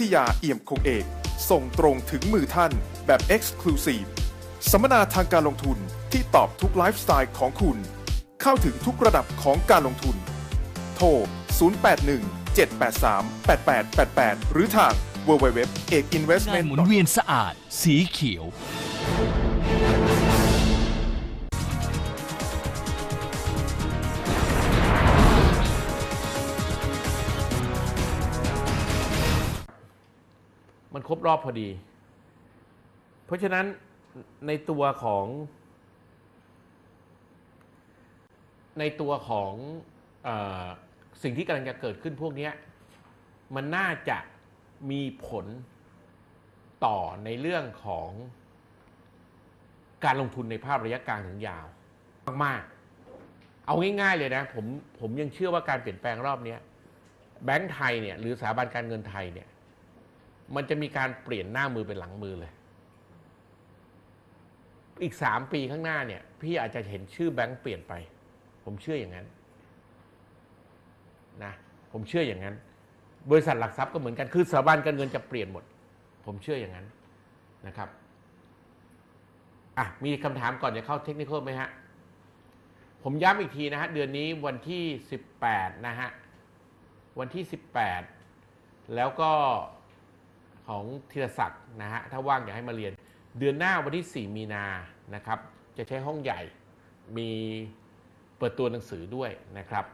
ทยาเอี่ยมคงเอก ส่งตรงถึงมือท่านแบบ Exclusive สัมมนาทางการลงทุนที่ตอบทุกไลฟ์สไตล์ของคุณ เข้าถึงทุกระดับของการลงทุน โทร 081 783 8888 หรือทาง www เอกงาน investment หมุนเวียนสะอาด สีเขียว รบรอบพอดี เพราะฉะนั้นในตัวของ ในตัวของอสิ่งที่กำลังจะเกิดขึ้นพวกนี้มันน่าจะมีผลต่อในเรื่องของการลงทุนในภาพระยะกลางถึงยาวมากๆ เอาง่ายๆเลยนะผมผมยังเชื่อว่าการเปลี่ยนแปลงรอบนี้แบงก์ไทยเนี่ยหรือสถาบันการเงินไทยเนี่ย มันจะมีการเปลี่ยนหน้ามือเป็นหลังมือเลย อีกสามปีข้างหน้าเนี่ย พี่อาจจะเห็นชื่อแบงก์เปลี่ยนไป ผมเชื่ออย่างนั้นนะผมเชื่ออย่างนั้น บริษัทหลักทรัพย์ก็เหมือนกันคือสถาบันการเงินจะเปลี่ยนหมด ผมเชื่ออย่างนั้นนะครับอะมีคำถามก่อนจะเข้าเทคนิคไหมฮะผมย้ำอีกทีนะฮะเดือนนี้วันที่ 18 นะฮะ วันที่ 18 แล้วก็ ของธีรศักดิ์นะฮะถ้าว่างอยากให้มาเรียน เดือนหน้าวันที่ 4 มีนานะครับ จะใช้ห้องใหญ่มีเปิดตัวหนังสือด้วยนะครับ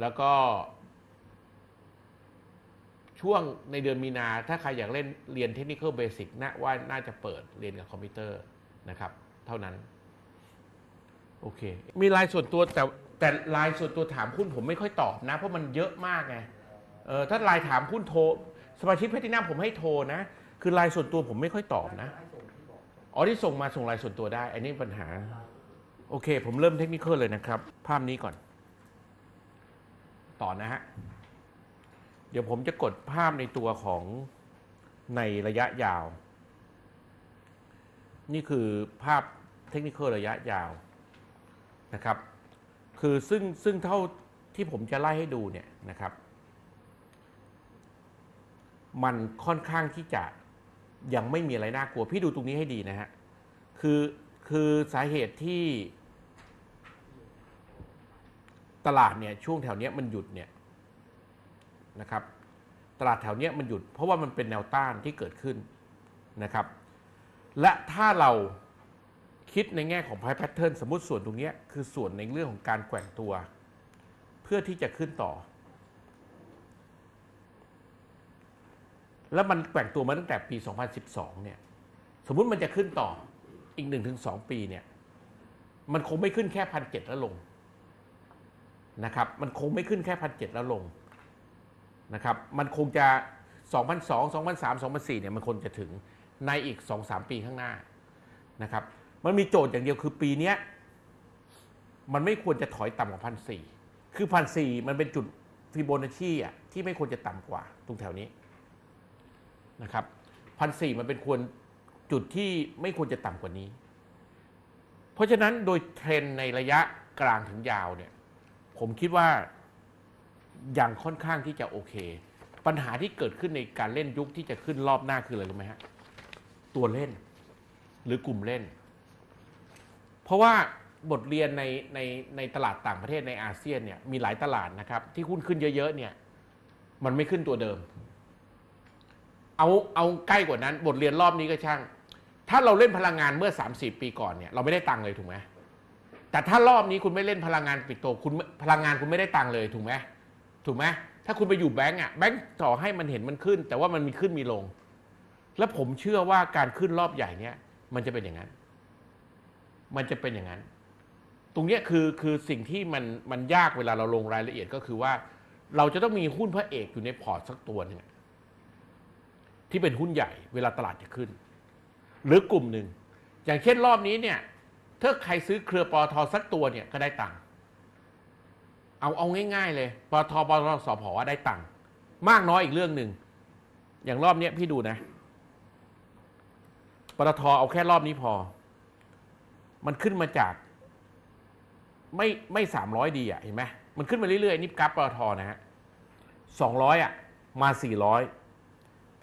แล้วก็ ช่วงในเดือนมีนาถ้าใครอยากเล่นเรียนเทคนิคเบสิกนะว่าน่าจะเปิดเรียนกับคอมพิวเตอร์นะครับ เท่านั้น โอเค มีลน์ส่วนตัวแต่แต่ลน์ส่วนตัวถามหุ้นผมไม่ค่อยตอบนะ เพราะมันเยอะมากไงเออถ้าลน์ถามหุ้นโทร สมาชิกแพทินัมผมให้โทรนะ คือไลน์ส่วนตัวผมไม่ค่อยตอบนะ อ๋อที่ส่งมาส่งไลน์ส่วนตัวได้ อันนี้ปัญหา โอเค ผมเริ่มเทคนิคเลยนะครับ ภาพนี้ก่อน ต่อนะฮะ เดี๋ยวผมจะกดภาพในตัวของในระยะยาว นี่คือภาพเทคนิคระยะยาวนะครับ คือซึ่งซึ่งเท่าที่ผมจะไล่ให้ดูเนี่ยนะครับ มันค่อนข้างที่จะยังไม่มีอะไรน่ากลัว พี่ดูตรงนี้ให้ดีนะฮะ คือคือสาเหตุที่ ตลาดเนี่ยช่วงแถวเนี้ยมันหยุดเนี่ยนะครับ ตลาดแถวเนี้ยมันหยุด เพราะว่ามันเป็นแนวต้านที่เกิดขึ้นนะครับ และถ้าเราคิดในแง่ของ price pattern สมมติส่วนตรงเนี้ยคือส่วนในเรื่องของการแกว่งตัว เพื่อที่จะขึ้นต่อ แล้วมันแกว่งตัวมาตั้งแต่ปี 2012 เนี่ย สมมุติมันจะขึ้นต่ออีก 1-2 ปีเนี่ย มันคงไม่ขึ้นแค่พันเจ็ดแล้วลงนะครับ มันคงไม่ขึ้นแค่พันเจ็ดแล้วลงนะครับ มันคงจะ 2002 2003 2004 เนี่ย มันคงจะถึงในอีก 2-3 ปีข้างหน้านะครับ มันมีโจทย์อย่างเดียวคือปีเนี้ยมันไม่ควรจะถอยต่ำกว่าพันสี่คือพันสี่มันเป็นจุดฟิโบนัชชีอะที่ไม่ควรจะต่ำกว่าตรงแถวนี้ นะครับพันสี่มันเป็นควรจุดที่ไม่ควรจะต่ำกว่านี้ เพราะฉะนั้นโดยเทรนด์ในระยะกลางถึงยาวเนี่ย ผมคิดว่ายังค่อนข้างที่จะโอเค ปัญหาที่เกิดขึ้นในการเล่นยุคที่จะขึ้นรอบหน้าคืออะไรรู้ไหมฮะตัวเล่น หรือกลุ่มเล่น เพราะว่าบทเรียนในในในตลาดต่างประเทศในอาเซียนเนี่ยมีหลายตลาดนะครับ ที่หุ้นขึ้นเยอะๆเนี่ย มันไม่ขึ้นตัวเดิม เอาเอาใกล้กว่านั้น บทเรียนรอบนี้ก็ช่าง ถ้าเราเล่นพลังงานเมื่อ 30 ปีก่อนเนี่ยเราไม่ได้ตังค์เลยถูกไหมแต่ถ้ารอบนี้คุณไม่เล่นพลังงานปิดโตคุณพลังงานคุณไม่ได้ตังค์เลยถูกไหมถูกไหมถ้าคุณไปอยู่แบงก์อะแบงก์ต่อให้มันเห็นมันขึ้น แต่ว่ามันมีขึ้นมีลง แล้วผมเชื่อว่าการขึ้นรอบใหญ่เนี่ยมันจะเป็นอย่างนั้น มันจะเป็นอย่างนั้น ตรงนี้คือคือสิ่งที่มันมันยากเวลาเราลงรายละเอียดก็คือว่า เราจะต้องมีหุ้นพระเอกอยู่ในพอร์ตสักตัวหนึ่ง ที่เป็นหุ้นใหญ่เวลาตลาดจะขึ้น หรือกลุ่มหนึ่ง อย่างเช่นรอบนี้เนี่ยถ้าใครซื้อเครือปอทอสักตัวเนี่ยก็ได้ตังค์เอาเอาง่าย ๆ เลยปอทอปอทอสพว่าได้ตังค์มากน้อยอีกเรื่องหนึ่งอย่างรอบเนี้ยพี่ดูนะปตทเอาแค่รอบนี้พอ มันขึ้นมาจาก ไม่ไม่สามร้อยดีอะเห็นไหมมันขึ้นมาเรื่อยๆนี่กราฟปตทนะฮะสองร้อยอะมาสี่ร้อย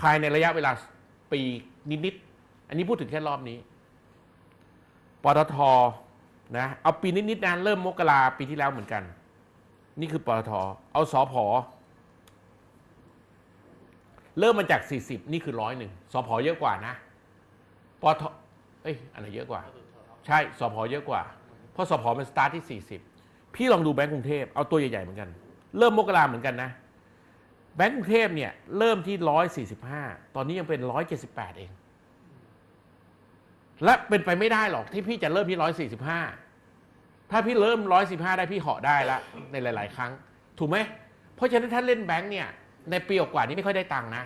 ภายในระยะเวลาปีนิดๆ อันนี้พูดถึงแค่รอบนี้ ปตทนะ เอาปีนิดๆนะเริ่มมกราปีที่แล้วเหมือนกัน นี่คือปตท เอาสอพอเริ่มมาจาก 40 นี่คือร้อยหนึ่งสอพอเยอะกว่านะปตทเอ้ยอันไหนเยอะกว่า ใช่สอพอเยอะกว่า เพราะสอพอมันสตาร์ทที่ 40 พี่ลองดูแบงก์กรุงเทพเอาตัวใหญ่ๆเหมือนกัน เริ่มมกราเหมือนกันนะ แบงก์กรุงเทพเนี่ยเริ่มที่ 145 ตอนนี้ยังเป็น 178 เอง และเป็นไปไม่ได้หรอกที่พี่จะเริ่มที่ 145 ถ้าพี่เริ่ม 145 ได้พี่เหาะได้ละในหลาย ๆ ครั้ง ถูกไหม เพราะฉะนั้นถ้าเล่นแบงก์เนี่ย ในปีกว่านี้ไม่ค่อยได้ตังค์นะ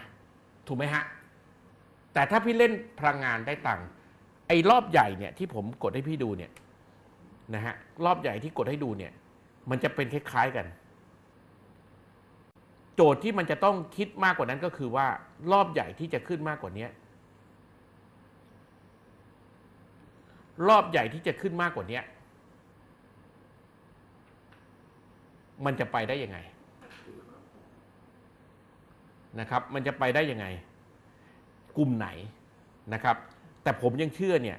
ถูกไหมฮะ แต่ถ้าพี่เล่นพลังงานได้ตังค์ไอ้รอบใหญ่เนี่ยที่ผมกดให้พี่ดูเนี่ยนะฮะรอบใหญ่ที่กดให้ดูเนี่ย มันจะเป็นคล้าย ๆ กัน โจทย์ที่มันจะต้องคิดมากกว่านั้นก็คือว่ารอบใหญ่ที่จะขึ้นมากกว่านี้รอบใหญ่ที่จะขึ้นมากกว่านี้มันจะไปได้ยังไงนะครับ มันจะไปได้ยังไง กลุ่มไหนนะครับ แต่ผมยังเชื่อเนี่ย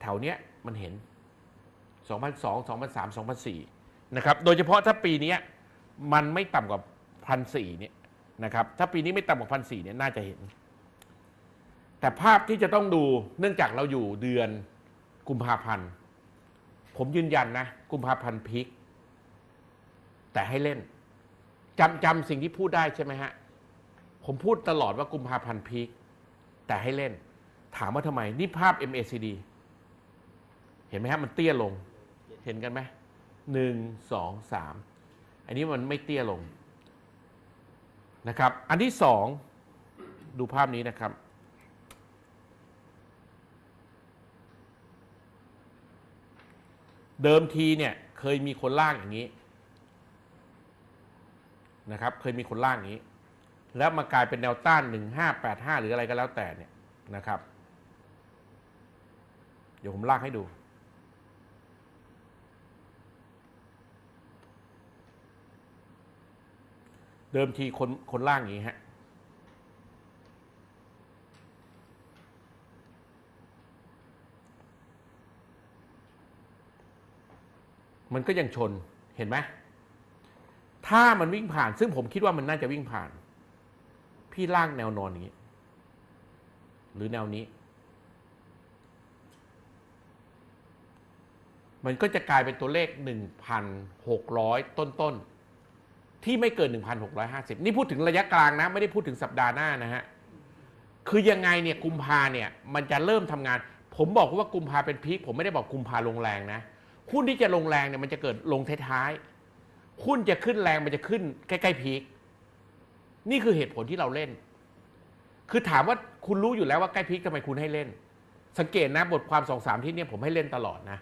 แถวเนี้ยมันเห็น 2002 2003 2004 นะครับ โดยเฉพาะถ้าปีนี้มันไม่ต่ำกว่า พันสี่เนี่ยนะครับถ้าปีนี้ไม่ต่ำกว่าพันสี่เนี่ยน่าจะเห็น แต่ภาพที่จะต้องดูเนื่องจากเราอยู่เดือนกุมภาพันธ์ ผมยืนยันนะ กุมภาพันธ์พีคแต่ให้เล่นจำจำสิ่งที่พูดได้ใช่ไหมฮะ ผมพูดตลอดว่ากุมภาพันธ์พีคแต่ให้เล่น ถามว่าทำไม นี่ภาพ MACD เห็นไหมฮะมันเตี้ยลง เห็นกันไหมหนึ่งสองสามอันนี้มันไม่เตี้ยลง นะครับ อันที่สองดูภาพนี้นะครับ เดิมทีเนี่ยเคยมีคนล่างอย่างนี้นะครับ เคยมีคนล่างอย่างนี้ แล้วมากลายเป็นแนวต้าน 1585 หรืออะไรก็แล้วแต่เนี่ยนะครับ เดี๋ยวผมลากให้ดู เดิมทีคนคนล่างอย่างนี้ฮะมันก็ยังชนเห็นไหมถ้ามันวิ่งผ่าน ซึ่งผมคิดว่ามันน่าจะวิ่งผ่าน พี่ล่างแนวนอนอย่างนี้ หรือแนวนี้ มันก็จะกลายเป็นตัวเลข 1,600 ต้นๆ ที่ไม่เกิน 1,650 นี่พูดถึงระยะกลางนะ ไม่ได้พูดถึงสัปดาห์หน้านะฮะ คือยังไงเนี่ยกุมภาเนี่ยมันจะเริ่มทำงาน ผมบอกว่ากุมภาเป็นพีคผมไม่ได้บอกกุมภาลงแรงนะหุ้นที่จะลงแรงเนี่ยมันจะเกิดลงท้ายๆหุ้นจะขึ้นแรงมันจะขึ้นใกล้ๆพีคนี่คือเหตุผลที่เราเล่น คือถามว่าคุณรู้อยู่แล้วว่าใกล้พีคทำไมคุณให้เล่น สังเกตนะบทความสองสามที่เนี่ยผมให้เล่นตลอดนะ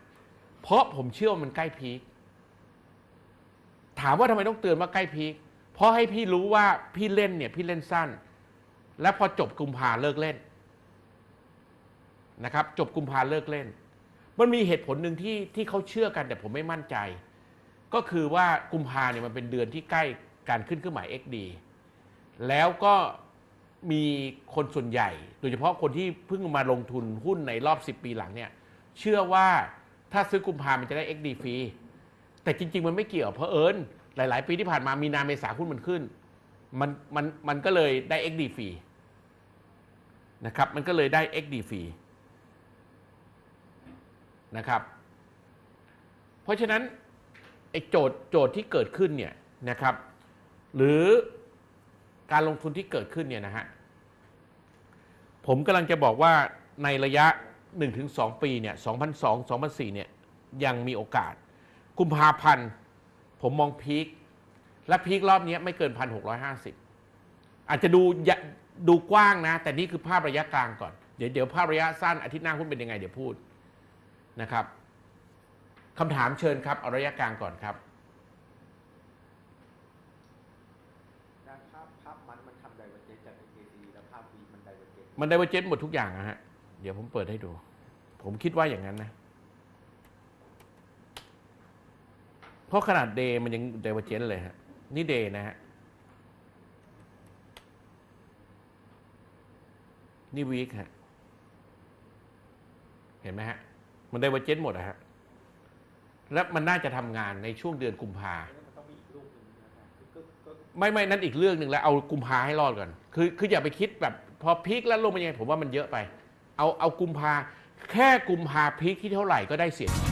เพราะผมเชื่อว่ามันใกล้พีค ถามว่าทำไมต้องเตือนว่าใกล้พีคเพราะให้พี่รู้ว่าพี่เล่นเนี่ยพี่เล่นสั้น และพอจบกุมภาเลิกเล่นนะครับ จบกุมภาเลิกเล่น มันมีเหตุผลหนึ่งที่ที่เขาเชื่อกันแต่ผมไม่มั่นใจ ก็คือว่ากุมภาเนี่ยมันเป็นเดือนที่ใกล้การขึ้นเครื่องหมาย XD แล้วก็มีคนส่วนใหญ่ โดยเฉพาะคนที่เพิ่งมาลงทุนหุ้นในรอบ 10 ปีหลังเนี่ย เชื่อว่าถ้าซื้อกุมภามันจะได้ XD ฟรี แต่จริง ๆ มันไม่เกี่ยวเพราะเอิญหลาย ๆ ปีที่ผ่านมามีนาเมษาหุ้นมันขึ้น มันมันมันก็เลยได้ XD ฟรีนะครับ มันก็เลยได้ XD ฟรีนะครับ เพราะฉะนั้นไอ้โจทย์โจทย์ที่เกิดขึ้นเนี่ยนะครับ หรือการลงทุนที่เกิดขึ้นเนี่ยนะฮะผมกำลังจะบอกว่าในระยะ 1-2 ปีเนี่ย2002 2004เนี่ยยังมีโอกาส กุมภาพันธ์ผมมองพีคและพีครอบนี้ไม่เกิน1,650อาจจะดูยะดูกว้างนะ แต่นี่คือภาพระยะกลางก่อน เดี๋ยวเดี๋ยวภาพระยะสั้นอาทิตย์หน้าหุ้นเป็นยังไง เดี๋ยวพูดนะครับคำถามเชิญครับเอาระยะกลางก่อนครับการภาพภาพมันมันทำไดเวอร์เจนจาก AKC แล้วภาพวีมันไดเวอร์เจนมันไดเวอร์เจนหมดทุกอย่างนะฮะ เดี๋ยวผมเปิดให้ดู ผมคิดว่าอย่างนั้นนะ เพราะขนาดเดย์มันยังไดเวอร์เจนเลยฮะ นี่เดย์นะฮะ นี่วีคฮะ เห็นไหมฮะ มันไดเวอร์เจนหมดอะฮะ และมันน่าจะทำงานในช่วงเดือนกุมภาไม่ไม่นั่นอีกเรื่องหนึ่งแล้วเอากุมภาให้รอดก่อน คือคืออย่าไปคิดแบบพอพีคแล้วลงไปยังไงผมว่ามันเยอะไป เอาเอากุมภาแค่กุมภาพีคที่เท่าไหร่ก็ได้เสียง